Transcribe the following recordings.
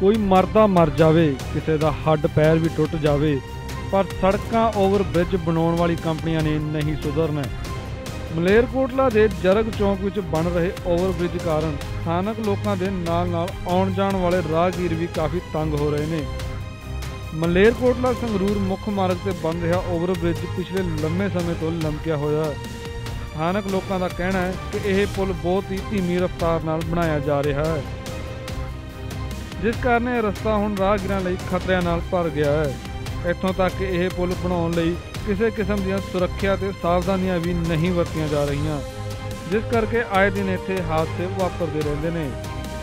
ਕੋਈ ਮਰਦਾ ਮਰ ਜਾਵੇ, ਕਿਸੇ ਦਾ ਹੱਡ ਪੈਰ ਵੀ ਟੁੱਟ ਜਾਵੇ, ਪਰ ਸੜਕਾਂ ਓਵਰ ਬ੍ਰਿਜ ਬਣਾਉਣ ਵਾਲੀ ਕੰਪਨੀਆਂ ਨੇ ਨਹੀਂ ਸੁਧਰਨਾ। ਮਲੇਰਕੋਟਲਾ ਦੇ ਜਰਗ ਚੌਂਕ ਵਿੱਚ ਬਣ ਰਹੇ ਓਵਰ ਬ੍ਰਿਜ ਕਾਰਨ ਸਥਾਨਕ ਲੋਕਾਂ ਦੇ ਨਾਲ-ਨਾਲ ਆਉਣ ਜਾਣ ਵਾਲੇ ਰਾਹਗੀਰ ਵੀ ਕਾਫੀ ਤੰਗ ਹੋ ਰਹੇ ਨੇ। ਮਲੇਰਕੋਟਲਾ ਸੰਗਰੂਰ ਮੁੱਖ ਮਾਰਗ ਤੇ ਬਣ ਰਿਹਾ ਓਵਰ ਬ੍ਰਿਜ ਪਿਛਲੇ ਲੰਮੇ ਸਮੇਂ ਤੋਂ ਲਮਕਿਆ ਹੋਇਆ ਹੈ। ਸਥਾਨਕ ਲੋਕਾਂ ਦਾ ਕਹਿਣਾ ਹੈ ਕਿ ਇਹ ਪੁਲ ਬਹੁਤ ਹੀ ਧੀਮੀ ਰਫ਼ਤਾਰ ਨਾਲ ਬਣਾਇਆ ਜਾ ਰਿਹਾ ਹੈ। ਜਿਸ ਕਾਰਨ ਇਹ ਰਸਤਾ ਹੁਣ ਰਾਹਗੀਰਾਂ ਲਈ ਖਤਰਿਆਂ ਨਾਲ ਭਰ ਗਿਆ ਹੈ। ਇੱਥੋਂ ਤੱਕ ਕਿ ਇਹ ਪੁਲ ਬਣਾਉਣ ਲਈ ਕਿਸੇ ਕਿਸਮ ਦੀਆਂ ਸੁਰੱਖਿਆ ਤੇ ਸਾਵਧਾਨੀਆਂ ਵੀ ਨਹੀਂ ਵਰਤੀਆਂ ਜਾ ਰਹੀਆਂ, ਜਿਸ ਕਰਕੇ ਆਏ ਦਿਨ ਇੱਥੇ ਹਾਦਸੇ ਵਾਪਰਦੇ ਰਹਿੰਦੇ ਨੇ।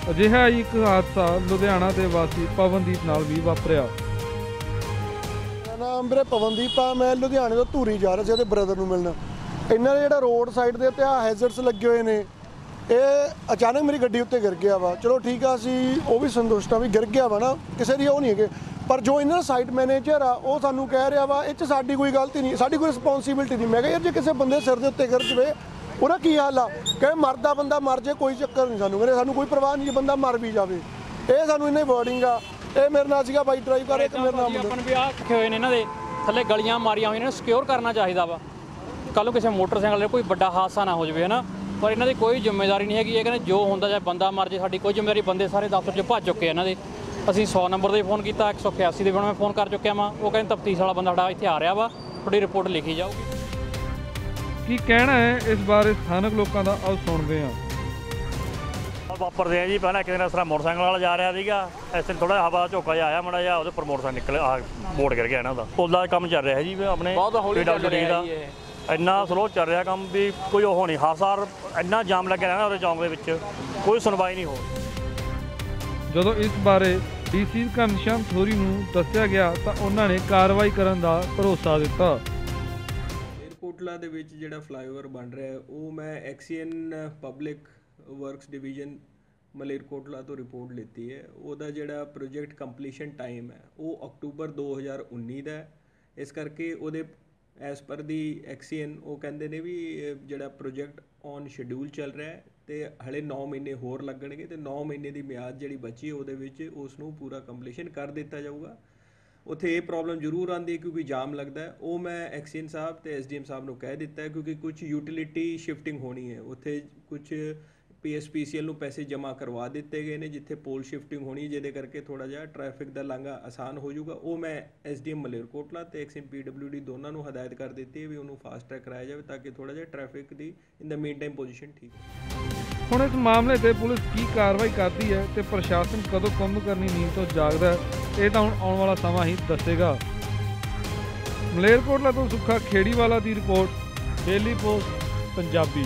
ਅਜਿਹਾ ਹੀ ਇੱਕ ਹਾਦਸਾ ਲੁਧਿਆਣਾ ਦੇ ਵਾਸੀ ਪਵਨਦੀਪ ਨਾਲ ਵੀ ਵਾਪਰਿਆ। ਮੇਰਾ ਨਾਮ ਵੀਰੇ ਪਵਨਦੀਪ ਆ, ਮੈਂ ਲੁਧਿਆਣੇ ਤੋਂ ਧੂਰੀ ਜਾ ਰਿਹਾ ਸੀ ਉਹਦੇ ਬ੍ਰਦਰ ਨੂੰ ਮਿਲਣ। ਇਹਨਾਂ ਦੇ ਜਿਹੜਾ ਰੋਡ ਸਾਈਡ ਦੇ ਉੱਤੇ ਆ ਹੈਜ਼ਰਡਸ ਲੱਗੇ ਹੋਏ ਨੇ ਇਹ ਅਚਾਨਕ ਮੇਰੀ ਗੱਡੀ ਉੱਤੇ ਗਿਰ ਗਿਆ ਵਾ। ਚਲੋ ਠੀਕ ਆ, ਅਸੀਂ ਉਹ ਵੀ ਸੰਤੁਸ਼ਟ ਆ ਵੀ ਗਿਰ ਗਿਆ ਵਾ ਨਾ। ਕਿਸੇ ਦੀ ਉਹ ਨਹੀਂ ਹੈਗੇ। ਪਰ ਜੋ ਇਹਨਾਂ ਦਾ ਸਾਈਟ ਮੈਨੇਜਰ ਆ, ਉਹ ਸਾਨੂੰ ਕਹਿ ਰਿਹਾ ਵਾ, ਇਹ 'ਚ ਸਾਡੀ ਕੋਈ ਗਲਤੀ ਨਹੀਂ, ਸਾਡੀ ਕੋਈ ਰਿਸਪੌਂਸਿਬਿਲਟੀ ਨਹੀਂ। ਮੈਂ ਕਿਹਾ ਯਾਰ, ਜੇ ਕਿਸੇ ਬੰਦੇ ਸਿਰ ਦੇ ਉੱਤੇ ਗਿਰ ਜਵੇ, ਉਹਦਾ ਕੀ ਹਾਲ ਆ? ਕਹੇ ਮਰਦਾ ਬੰਦਾ ਮਰ ਜੇ, ਕੋਈ ਚੱਕਰ ਨਹੀਂ ਸਾਨੂੰ। ਕਹਿੰਦੇ ਸਾਨੂੰ ਕੋਈ ਪਰਵਾਹ ਨਹੀਂ ਜੇ ਬੰਦਾ ਮਰ ਵੀ ਜਾਵੇ। ਇਹ ਸਾਨੂੰ ਇਹਨਾਂ ਦੀ ਵਰਡਿੰਗ ਆ। ਇਹ ਮੇਰੇ ਨਾਲ ਸੀਗਾ ਬਾਈਕ ਡਰਾਈਵ ਕਰ, ਇੱਕ ਮੇਰੇ ਨਾਲ ਮੁੰਡਾ ਵੀ ਆਹ ਰੱਖੇ ਹੋਏ ਨੇ ਇਹਨਾਂ ਦੇ। ਥੱਲੇ ਗਲੀਆਂ ਮਾਰੀਆਂ ਹੋਈਆਂ ਨੇ ਸਿਕਿਉਰ ਕਰਨਾ ਚਾਹੀਦਾ ਵਾ। ਕੱਲ ਨੂੰ ਕਿਸੇ ਮੋਟਰਸਾਈਕਲ 'ਤੇ ਕੋਈ ਵੱਡਾ ਹਾਦਸਾ ਨਾ ਹੋ ਜਾਵੇ, ਹਨਾ? ਪਰ ਇਹਨਾਂ ਦੀ ਕੋਈ ਜ਼ਿੰਮੇਵਾਰੀ ਨਹੀਂ ਹੈਗੀ। ਇਹ ਕਹਿੰਦੇ ਜੋ ਹੁੰਦਾ ਚਾਹੇ ਬੰਦਾ ਮਰ ਜੇ ਸਾਡੀ ਕੋਈ ਜ਼ਿੰਮੇਵਾਰੀ ਬੰਦੇ ਸਾਰੇ ਦਫ਼ਤਰ 'ਚ ਭੱਜ ਚੁੱਕੇ ਇਹਨਾਂ ਦੇ। ਅਸੀਂ 100 ਨੰਬਰ ਤੇ ਫੋਨ ਕੀਤਾ 181 ਦੇ ਵੀ ਮੈਂ ਫੋਨ ਕਰ ਚੁੱਕਿਆ ਵਾਂ। ਉਹ ਕਹਿੰਦੇ ਤਫਤੀਸ਼ ਵਾਲਾ ਬੰਦਾ ਸਾਡਾ ਇੱਥੇ ਆ ਰਿਹਾ ਵਾ। ਤੁਹਾਡੀ ਰਿਪੋਰਟ ਲਿਖੀ ਜਾਊਗੀ। ਕੀ ਕਹਿਣਾ ਹੈ ਇਸ ਬਾਰੇ ਸਥਾਨਕ ਲੋਕਾਂ ਦਾ? ਆਓ ਸੁਣਦੇ ਹਾਂ। ਵਾਪਰਦੇ ਆ ਜੀ। ਪਹਿਲਾਂ ਇੱਕ ਦਿਨ ਇਸ ਤਰ੍ਹਾਂ ਮੋਟਰਸਾਈਕਲ ਵਾਲਾ ਜਾ ਰਿਹਾ ਸੀਗਾ। ਐਸੇ ਥੋੜਾ ਹਵਾ ਝੋਕਾ ਜਿਹਾ ਆਇਆ ਮੜਾ ਜਿਹਾ ਉਹਦੇ ਪਰ ਮੋਟਰਸਾਈਕਲ ਨਿਕਲ ਆ ਬੋਰਡ ਗਿਰ ਗਿਆ ਇਹਨਾਂ ਦਾ। ਪੁੱਲ ਦਾ ਕੰਮ ਚੱਲ ਰਿਹਾ ਜੀ ਆਪਣੇ ਬਹੁਤ ਹੌਲੀ ਚੱਲ PWD ਰਿਹਾ ਦਾ। ਇੰਨਾ ਸਲੋ ਚੱਲ ਰਿਹਾ ਕੰਮ ਵੀ ਕੋਈ ਉਹ ਨਹੀਂ ਹਰ ਸਾਲ ਇੰਨਾ ਜਾਮ ਲੱਗਿਆ ਰਹਿੰਦਾ ਉਹਦੇ ਚੌਂਕ ਦੇ ਵਿੱਚ ਕੋਈ ਸੁਣਵਾਈ ਨਹੀਂ ਹੋ ਰਹੀ ਜਦੋਂ ਇਸ ਬਾਰੇ ਡੀਸੀ ਘਨਸ਼ਿਆਮ ਥੋਰੀ ਨੂੰ ਦੱਸਿਆ ਗਿਆ ਤਾਂ ਉਹਨਾਂ ਨੇ ਕਾਰਵਾਈ ਕਰਨ ਦਾ ਭਰੋਸਾ ਦਿੱਤਾ। ਏਅਰਪੋਰਟਲਾ ਦੇ ਵਿੱਚ ਜਿਹੜਾ ਫਲਾਈਓਵਰ ਬਣ ਰਿਹਾ ਹੈ ਉਹ ਮੈਂ XEN public works division Malerkotla ਤੋਂ ਰਿਪੋਰਟ ਲਿੱਤੀ ਹੈ। ਉਹਦਾ ਜਿਹੜਾ ਪ੍ਰੋਜੈਕਟ ਕੰਪਲੀਸ਼ਨ ਟਾਈਮ ਹੈ ਉਹ ਅਕਤੂਬਰ 2019 ਦਾ ਹੈ। ਇਸ ਕਰਕੇ ਉਹਦੇ ਐਸ ਪਰ ਦੀ ਐਕਸੀਅਨ ਉਹ ਕਹਿੰਦੇ ਨੇ ਵੀ ਜਿਹੜਾ ਪ੍ਰੋਜੈਕਟ ਔਨ ਸ਼ਡਿਊਲ ਚੱਲ ਰਿਹਾ ਹੈ, ਤੇ ਹਲੇ 9 ਮਹੀਨੇ ਹੋਰ ਲੱਗਣਗੇ, ਤੇ 9 ਮਹੀਨੇ ਦੀ ਮਿਆਦ ਜਿਹੜੀ ਬਚੀ ਉਹਦੇ ਵਿੱਚ ਉਸ ਨੂੰ ਪੂਰਾ ਕੰਪਲੀਸ਼ਨ ਕਰ ਦਿੱਤਾ ਜਾਊਗਾ। ਉੱਥੇ ਇਹ ਪ੍ਰੋਬਲਮ ਜ਼ਰੂਰ ਆਉਂਦੀ ਹੈ, ਕਿਉਂਕਿ ਜਾਮ ਲੱਗਦਾ ਹੈ। ਉਹ ਮੈਂ ਐਕਸੀਅਨ ਸਾਹਿਬ ਤੇ ਐਸਡੀਐਮ ਸਾਹਿਬ ਨੂੰ ਕਹਿ ਦਿੱਤਾ ਹੈ, ਕਿਉਂਕਿ ਕੁਝ ਯੂਟਿਲਿਟੀ ਸ਼ਿਫਟਿੰਗ ਹੋਣੀ ਹੈ। ਉੱਥੇ ਕੁਝ ਪੀਐਸਪੀਸੀਐਲ ਨੂੰ ਪੈਸੇ ਜਮ੍ਹਾਂ ਕਰਵਾ ਦਿੱਤੇ ਗਏ ਨੇ, ਜਿੱਥੇ ਪੋਲ ਸ਼ਿਫਟਿੰਗ ਹੋਣੀ ਜਿਹਦੇ ਕਰਕੇ ਥੋੜਾ ਜਿਹਾ ਟ੍ਰੈਫਿਕ ਦਾ ਲਾਂਘਾ ਆਸਾਨ ਹੋ ਜਾਊਗਾ। ਉਹ ਮੈਂ ਐਸਡੀਐਮ ਮਲੇਰਕੋਟਲਾ ਤੇ ਐਕਸੀਅਨ ਪੀਡਬਲਿਊਡੀ ਦੋਨਾਂ ਨੂੰ ਹਦਾਇਤ ਕਰ ਦਿੱਤੀ ਹੈ ਵੀ ਉਹਨੂੰ ਫਾਸਟ ਟਰੈਕ ਕਰਾਇਆ ਜਾਵੇ ਤਾਂ ਕਿ ਥੋੜਾ ਜਿਹਾ ਟ੍ਰੈਫਿਕ ਦੀ in the meantime position ਠੀਕ ਹੁਣ ਇਸ ਮਾਮਲੇ ਤੇ ਪੁਲਿਸ ਕੀ ਕਾਰਵਾਈ ਕਰਦੀ ਹੈ ਤੇ ਪ੍ਰਸ਼ਾਸਨ ਕਦੋਂ ਕੰਮ ਕਰਨੀ ਨੀਂਦ ਤੋਂ ਜਾਗਦਾ ਹੈ, ਇਹ ਤਾਂ ਹੁਣ ਆਉਣ ਵਾਲਾ ਸਮਾਂ ਹੀ ਦੱਸੇਗਾ। ਮਲੇਰਕੋਟਲਾ ਤੋਂ ਸੁੱਖਾ ਖੇੜੀਵਾਲਾ ਦੀ ਰਿਪੋਰਟ, ਡੇਲੀ ਪੋਸਟ, ਪੰਜਾਬੀ।